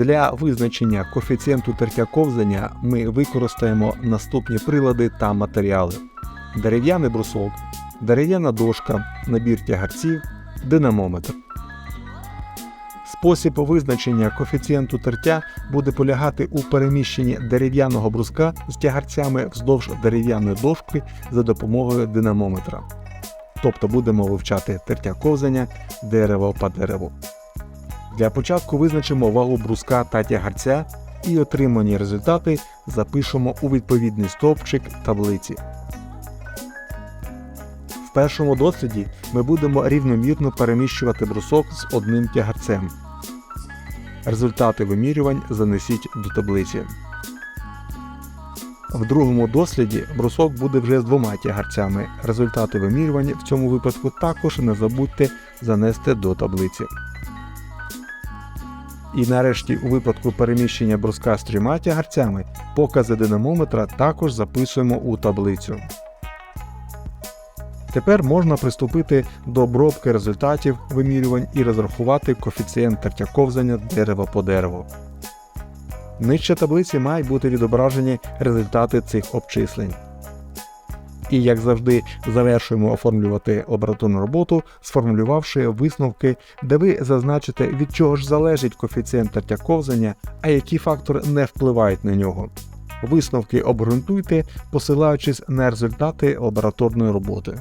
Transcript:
Для визначення коефіцієнту тертя ковзання ми використаємо наступні прилади та матеріали: дерев'яний брусок, дерев'яна дошка, набір тягарців, динамометр. Спосіб визначення коефіцієнту тертя буде полягати у переміщенні дерев'яного бруска з тягарцями вздовж дерев'яної дошки за допомогою динамометра. Тобто будемо вивчати тертя ковзання дерево по дереву. Для початку визначимо вагу бруска та тягарця і отримані результати запишемо у відповідний стовпчик таблиці. В першому досліді ми будемо рівномірно переміщувати брусок з одним тягарцем. Результати вимірювань занесіть до таблиці. В другому досліді брусок буде вже з двома тягарцями. Результати вимірювань в цьому випадку також не забудьте занести до таблиці. І нарешті у випадку переміщення бруска з трьома тягарцями покази динамометра також записуємо у таблицю. Тепер можна приступити до обробки результатів вимірювань і розрахувати коефіцієнт тертя ковзання дерева по дереву. Нижче таблиці мають бути відображені результати цих обчислень. І, як завжди, завершуємо оформлювати лабораторну роботу, сформулювавши висновки, де ви зазначите, від чого ж залежить коефіцієнт тертя ковзання, а які фактори не впливають на нього. Висновки обґрунтуйте, посилаючись на результати лабораторної роботи.